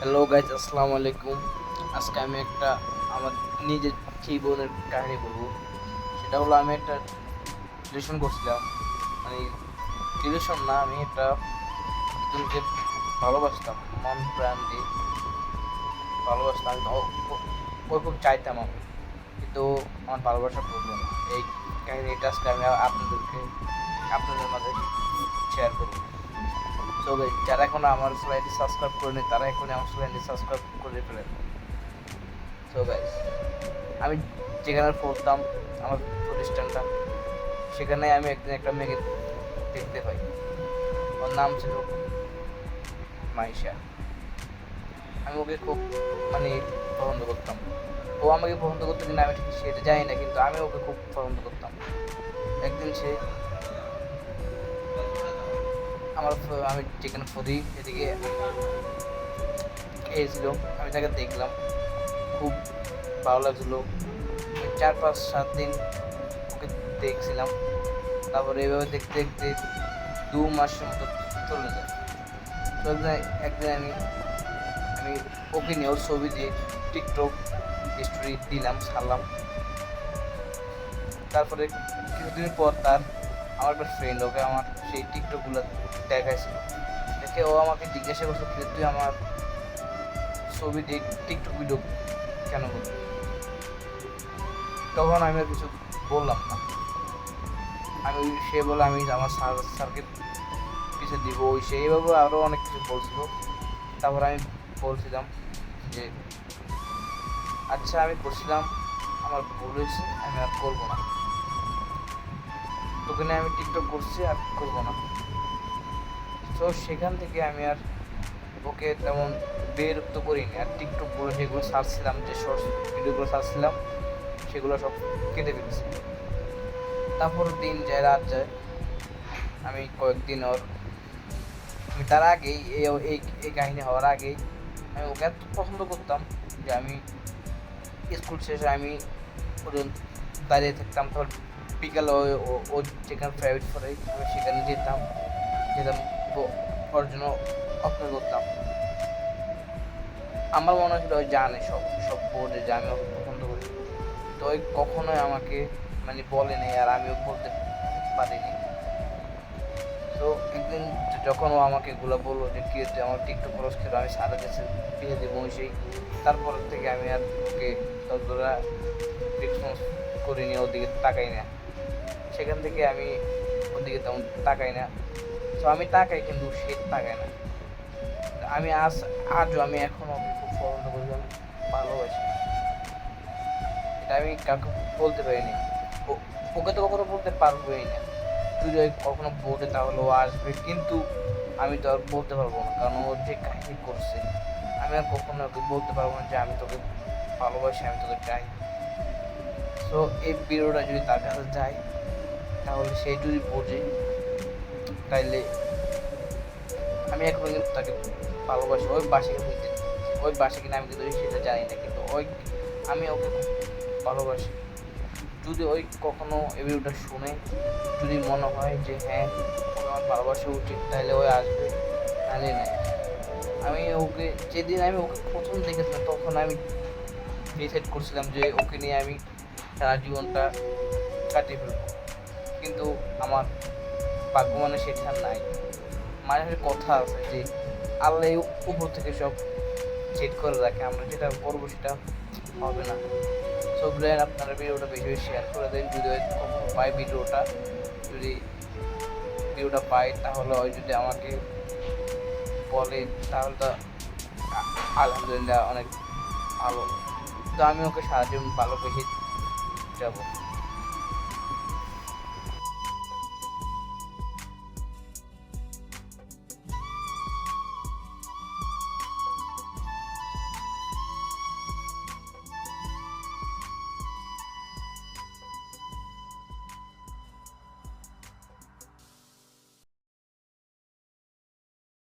Hello guys আসসালামু আলাইকুম। আজকে আমি একটা আমার নিজের জীবনের কাহিনী বলব। সেটা হলো আমি একটা রিলেশন করছিলাম। মানে রিলেশন না, আমি একটা একজনকে ভালোবাসতাম, মন প্রাণ দিয়ে। ভালোবাসতাম ওই খুব চাইতাম আমি। কিন্তু আমার ভালোবাসা করল না এই কাহিনীটা আজকে আমি আপনাদেরকে, আপনাদের মাঝে শেয়ার করব। গাইজ যারা এখন আমার চ্যানেলটি সাবস্ক্রাইব করেনি, তারা এখন আমার চ্যানেলটি সাবস্ক্রাইব করে ফেলেন। সো গাইস আমি যেখানে পড়তাম, আমার প্রতিষ্ঠানটা, সেখানে আমি একদিন একটা মেয়েকে দেখতে পাই। ওর নাম ছিল মাইশা। আমি ওকে খুব মানে পছন্দ করতাম। ও আমাকে পছন্দ করতো কিনা আমি ঠিক সেটা জানি না, কিন্তু আমি ওকে খুব পছন্দ করতাম। একদিন সে আমার আমি যেখানে ফদি এদিকে খেয়েছিল আমি তাকে দেখলাম। খুব ভালো লাগছিল। চার, পাঁচ, সাত দিন ওকে দেখছিলাম। তারপরে এভাবে দেখতে দেখতে দু মাসের মতো চলে যায়। চলে একদিন একদিন আমি আমি ওকে নিয়ে ওর ছবি দিয়ে টিকটক স্টোরি দিলাম, ছাড়লাম। তারপরে কিছুদিন পর তার আমার একটা ফ্রেন্ড ওকে আমার সেই টিকটকগুলো দেখাইছিল। দেখে ও আমাকে জিজ্ঞাসা করছে "কিরে, তুই আমার ছবি টিকটক ভিডিও কেন করবি তখন আমি কিছু বললাম না। আমি সে বলে আমি আমার স্যার স্যারকে কিছু দিব। ওই সে এইভাবে আরও অনেক কিছু বলছিল। তারপর আমি বলছিলাম যে আচ্ছা আমি করছিলাম আমার ভুল হয়েছে আমি আর করব না। নিয়ে আমি টিকটক করছি আর করব না। তো সেখান থেকে আমি আর ওকে তেমন বিরক্ত করিনি। আর টিকটকগুলো যেগুলো সারছিলাম, যে শর্টস ভিডিওগুলো সারছিলাম, সেগুলো সব কেটে ফেলেছি। তারপর দিন যায়, রাত যায়। আমি কয়েকদিন ওর আমি তার আগেই এই এই কাহিনী হওয়ার আগেই আমি ওকে এত পছন্দ করতাম যে আমি স্কুল শেষে আমি পর্যন্ত দাঁড়িয়ে থাকতাম। তারপর বিকালে ও যেখানে প্রাইভেট আমি সেখানে যেতাম। যেতাম ওর জন্য অপেক্ষা করতাম। আমার মনে হচ্ছিল ওই জানে সব সব বোর্ডে যে আমি পছন্দ করি। তো ওই কখনোই আমাকে মানে বলেনি আর আমিও বলতে পারিনি। তো একদিন যখন ও আমাকে এগুলো বলল যে, কি হচ্ছে? আমার টিকটক খরচ খেলো আমি সারা দেশে বিয়ে দেবো সেই। তারপর থেকে আমি আর ওকে ততটা রেসপন্স করিনি ওদিকে তাকাই না সেখান থেকে আমি ওদিকে তেমন তাকাই না। তো আমি তাকাই কিন্তু সে তাকায় না। আমি আজ, আজও আমি এখনও খুব পছন্দ করি, আমি ভালোবাসি এটা আমি কাউকে বলতে পারিনি। ওকে তো কখনো বলতে পারবোই না। তুই যদি কখনো বলে তাহলে ও আসবে, কিন্তু আমি তো আর বলতে পারব না, কারণ ও যে কাহিনী করছে, আমি আর কখনো ওকে বলতে পারব না যে আমি তোকে ভালোবাসি, আমি তোকে চাই। তো এই ভিডিওটা যদি তার কাছে যায়, তাহলে সে যদি বোঝে, তাইলে আমি এখন কিন্তু তাকে ভালোবাসি। ওই বাসে কিন্তু ওই বাসে কিনা আমি কিন্তু সেটা জানি না, কিন্তু ওই আমি ওকে ভালোবাসি। যদি ওই কখনো এই ভিডিওটা শুনে, যদি মনে হয় যে হ্যাঁ ওকে আমার ভালোবাসা উচিত তাহলে ওই আসবে নাহলে না। আমি ওকে, যেদিন আমি ওকে প্রথম দেখেছিলাম, তখন আমি ডিসাইড করছিলাম যে ওকে নিয়ে আমি সারা জীবনটা কাটিয়ে ফেলব। কিন্তু আমার ভাগ্য মানে সেটা নাই। মাঝে কথা আছে যে আল্লাহ উপর থেকে সব সেট করে রাখে। আমরা যেটা করব সেটা হবে না। সো ব্রেন আপনারা ভিডিওটা বেশি বেশি শেয়ার করে দেন। যদি পাই ভিডিওটা, যদি ভিডিওটা পাই, তাহলে ওই যদি আমাকে বলে, তাহলে তো আলহামদুলিল্লাহ অনেক ভালো। তো আমি ওকে সারা জীবন ভালোবেসে যাবো